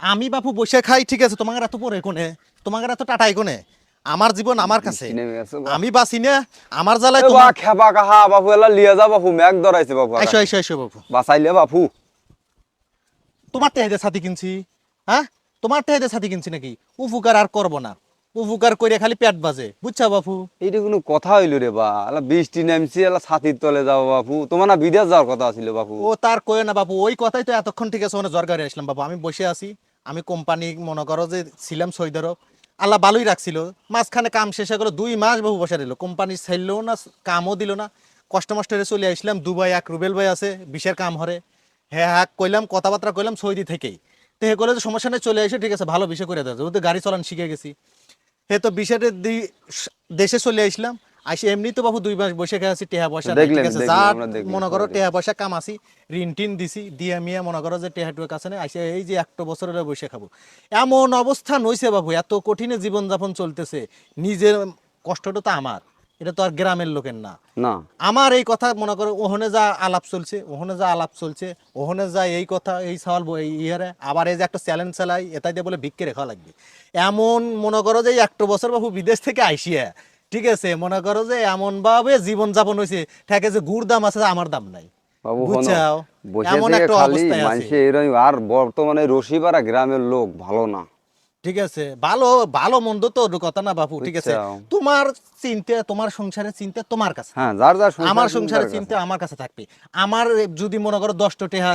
আমি বাপু বসে খাই ঠিক আছে তোমার এত পরে কোনে? তোমার এত টাটাই কোনে? আমার জীবন আমার কাছে। আমি বাঁচি না আমার জ্বালায় তোমার খেপা কাহা বাপু এলা লিয়ে যা বাপু ম্যাগ ধরাইছে বাপু। আইসো আইসো আইসো বাপু। বাঁচাইলে বাপু। তোমার টেহাইতে ছাতি কিনছি হ্যাঁ? তোমার টেহাইতে ছাতি কিনছি নাকি? উপকার আর করব না। উপকার করে খালি পেট বাজে বুঝছা বাপু? এইটা কোনো কথা হইল রে বা। এলা বৃষ্টি নামছি এলা ছাতির তলে যাও বাপু। তোমার না বিদেশ যাওয়ার কথা ছিল বাপু। ও তার কয়ে না বাপু। ওই কথাই তো এতক্ষণ ঠিক আছে মানে জরগারে আসলাম বাপু। আমি বসে আছি। আমি কোম্পানি মনে করো যে ছিলাম সৌদি আরব আল্লাহ ভালোই রাখছিল। মাঝখানে কাম শেষ হয়ে গেলো, দুই মাস বহু বসে দিল কোম্পানি ছাইলেও না, কামও দিল না। কষ্ট মস্টরে চলে আসলাম, দুবাই এক রুবেল ভাই আছে, বিশের কাম হরে। হ্যাঁ হ্যাঁ কইলাম, কথাবার্তা কইলাম সৌদি থেকেই। তো হে করলে যে, সমস্যা নেই, চলে এসে, ঠিক আছে, ভালো বিষয় করে দেওয়া যাবে গাড়ি চলান শিখে গেছি। হে তো বিশের দেশে চলে আসলাম। আসে এমনি তো বাবু দুই মাস বসে খেয়ে আছি টেহা পয়সা ঠিক আছে? যা মনে করো টেহা পয়সা ঋণ টিন দিছি দিয়ে মিয়া মনে করো যে টেহা টুয়া কাছে নেই আসে এই যে একটা বছর বসে খাব। এমন অবস্থা নইছে বাবু এত কঠিনে জীবনযাপন চলতেছে নিজের কষ্টটা তো আমার এটা তো আর গ্রামের লোকের না। না। আমার এই কথা মনে করো ওখানে যা আলাপ চলছে ওহনে যা আলাপ চলছে ওহনে যা এই কথা এই সওয়াল ইহারে আবার এই যে একটা চ্যালেঞ্জ চালাই এটাই দিয়ে বলে ভিক্ষে রেখা লাগবে। এমন মনে করো যে একটা বছর বাবু বিদেশ থেকে আইসিয়া ঠিক আছে মনে করো যে এমন ভাবে জীবন যাপন হয়েছে ঠেকে যে গুড় দাম আছে আমার দাম নাই। বুঝছাও? এমন একটা অবস্থায় আছে। আর বর্তমানে রশিপাড়া গ্রামের লোক ভালো না। ঠিক আছে ভালো ভালো মন্দ তো কথা না বাপু ঠিক আছে? তোমার চিন্তা তোমার সংসারের চিন্তা তোমার কাছে। হ্যাঁ যার যার আমার সংসারের কাছে। চিন্তা আমার কাছে থাকবে। আমার যদি মনে করো দশটা টেহা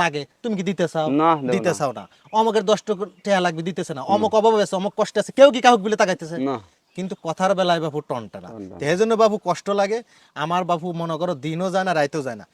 লাগে তুমি কি দিতে চাও? না, দিতে চাও না। অমকের দশটা টেহা লাগবে দিতেছে না। অমক অভাব আছে অমক কষ্ট আছে কেউ কি কাহুক বলে তাকাইতেছে? না। কিন্তু কথার বেলায় বাবু টনটা না সেই জন্য বাবু কষ্ট লাগে আমার বাবু মনে করো দিনও যায় না রাইতেও যায় না।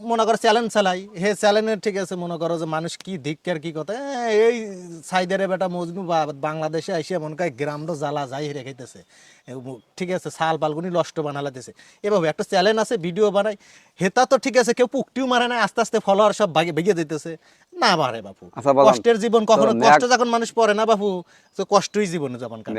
মনে করো চ্যালেঞ্জ চালাই। হে চ্যালেঞ্জের ঠিক আছে মনে করো যে মানুষ কি ধিক্কার কি কথা। এই সাইদের বেটা মজনু বা বাংলাদেশে আইসে মনে করে গ্রামটা জ্বালা যাই রেখাইতেছে এ, ম- ঠিক আছে সাল পালগুনি নষ্ট বানালাতেছে এভাবে একটা চ্যালেঞ্জ আছে ভিডিও বানাই হেতা তো ঠিক আছে কেউ পুকটিও মারে না আস্তে আস্তে ফলোয়ার সব ভাগে ভেঙে দিতেছে না মারে বাপু। আচ্ছা, কষ্টের জীবন কখনো কষ্ট যখন মানুষ পড়ে না বাপু তো কষ্টই জীবনে যাপন করে।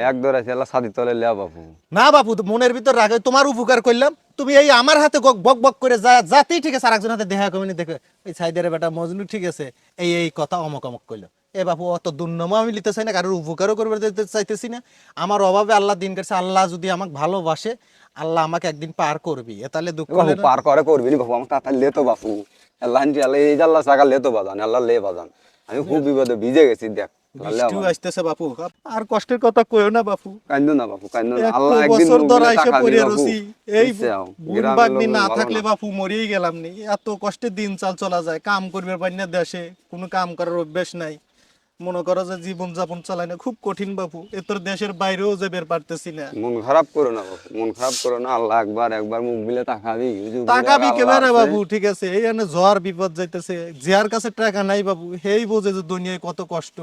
তলে লিয়া বাপু। না বাপু তো মনের ভিতর রাগে তোমার উপকার করলাম। তুমি এই আমার হাতে বক বক করে যা যাতেই ঠিক আছে আরেকজন হাতে দেখা কমিনি দেখে এই সাইদের বেটা মজনু ঠিক আছে এই এই কথা অমক অমক করল এ বাপু অত দুর্নম আমি নিতে চাই না কারোর উপকারও করবে দিতে চাইতেছি না। আমার অভাবে আল্লাহ দিন কাছে আল্লাহ যদি আমাকে ভালোবাসে আল্লাহ আমাকে একদিন পার করবি। এ তাহলে দুঃখ পার করে করবি নি বাপু আমার তাড়াতাড়ি লেতো বাপু। আল্লাহ আল্লাহ এই আল্লাহ চাকা লেতো বাজান আল্লাহ লে বাজান। আমি খুব বিপদে ভিজে গেছি দেখ। আসতেছে বাপু। আর কষ্টের কথা কইও না বাপু। কান্দো না বাপু কান্দো না। আল্লাহ একদিন বছর ধরে আইসা পড়ে এই না থাকলে বাপু মরেই গেলাম নি। এত কষ্টে দিন চাল চলা যায় কাম করবে পারি না দেশে কোনো কাম করার অভ্যাস নাই। মনে করো যে জীবন যাপন চালাই না খুব কঠিন বাপু। এ তোর দেশের বাইরেও যে বের পারতেছি না। মন খারাপ করো না বাপু মন খারাপ করো না আল্লাহ একবার একবার মুখ বিলে তাকাবি বাবু ঠিক আছে এই এনে বিপদ যাইতেছে। যার কাছে টাকা নাই বাবু হেই বোঝে যে দুনিয়ায় কত কষ্ট।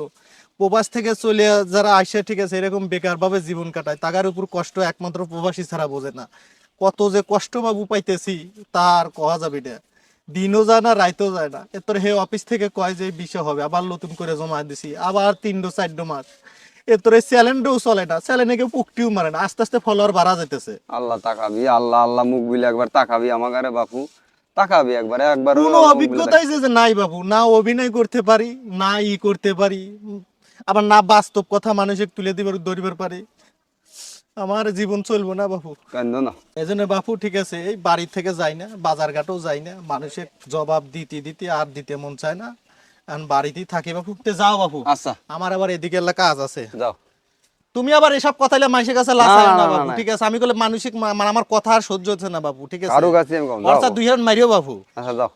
প্রবাস থেকে চলে যারা আসে ঠিক আছে এরকম বেকার ভাবে জীবন কাটায় তাগার উপর কষ্ট একমাত্র প্রবাসী ছাড়া বোঝে না। কত যে কষ্ট বাবু পাইতেছি তার কয়া যাবে না। দিনও যায় না রাইতেও যায় না। এরপর হে অফিস থেকে কয় যে বিষয় হবে আবার নতুন করে জমা দিছি আবার তিনডো চারডো মাস এরপর চ্যালেঞ্জও চলে না কেউ পুকটিও মারে না আস্তে আস্তে ফলোয়ার বাড়া যাইতেছে আল্লাহ তাকাবি আল্লাহ আল্লাহ মুখ বিলে একবার তাকাবি আমাকে বাপু তাকাবি একবার একবার কোনো অভিজ্ঞতাই যে নাই বাবু না অভিনয় করতে পারি না ই করতে পারি আবার না বাস্তব কথা মানুষে তুলে দিবার ধরিবার পারি। আমার জীবন চলবো না বাপু। না? এই জন্য বাপু ঠিক আছে এই বাড়ি থেকে যাই না বাজার ঘাটও যাই না মানুষের জবাব দিতে দিতে আর দিতে মন চায় না। এখন বাড়িতেই থাকি বাপু তে যাও বাপু। আচ্ছা। আমার আবার এদিকে এলা কাজ আছে। যাও। তুমি আবার এসব কথা হইলে মানুষের কাছে লাসায় না, না, ঠিক আছে? আমি বলে মানসিক মানে আমার কথা আর সহ্য হচ্ছে না বাপু ঠিক আছে? কারও কাছে আমি কম যাও দুই হাজার মারিও বাবু আচ্ছা যাও।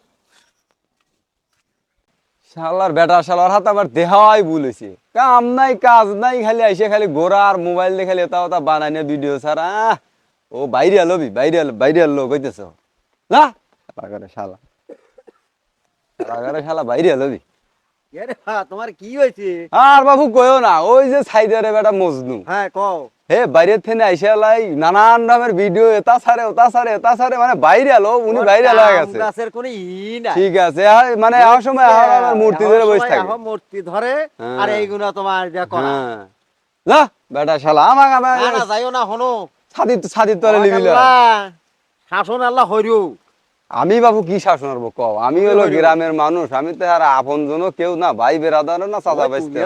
শালার বেটা শালার হাত আমার দেহাই ভুল হয়েছে কাম নাই কাজ নাই খালি আইসে খালি গোড়া আর মোবাইল দিয়ে খালি এটা ওটা বানাই না ভিডিও ছাড়া ও বাইরে আলোবি বাইরে আলো বাইরে আলো কইতেছ? না? শালা। শালা শালা শালা বাইরে আরে হ্যাঁ তোমার কি হয়েছে আর বাবু কইও না ওই যে সাইডের বেটা মজনু। হ্যাঁ কও। হে বাইরে থেকে আইসে লাই নানান রকমের ভিডিও এটা সারে ওটা সারে এটা সারে মানে বাইরে আলো উনি বাইরে আলো হয়ে গেছে। গাছের কোনো ই নাই। ঠিক আছে মানে আর সময় আর আমার মূর্তি ধরে বসে থাকে। মূর্তি ধরে হ্যাঁ। আর এইগুলো তোমার যা করা। হ্যাঁ। যা বেটা শালা আমাক আমার না যাইও না হনো। ছাদি ছাদি তলে লিবিল শাসন আল্লাহ হইরু। আমি বাবু কি শাসন করব কও আমি হলো গ্রামের মানুষ আমি তো আর আপন জন কেউ না ভাই বেরাদার না চাচা বাইস্তে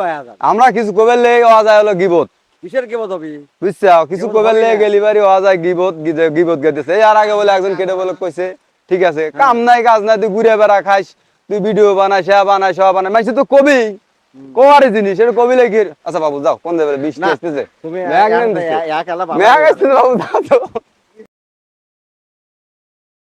হয়ে আমরা কিছু কবে লেগে যায় হলো গিবত। কিসের কে বদবি বুঝছ? কিছু কেবল কবে ভাবি লেগে না। গেলি বাড়ি হওয়া যায় গিবত গিবত গেতেছে। আর আগে বলে একজন কেটে বলে কইছে ঠিক আছে কাম নাই কাজ নাই তুই ঘুরে বেড়া খাইস তুই ভিডিও বানাই সে বানাই সব বানাই মাইছে তো কবি? কোয়ারে জিনিস এটা কবি লেগে আচ্ছা বাবু যাও কোন দেবে? না, আসতেছে। ম্যাগ আসতেছে বাবু যাও।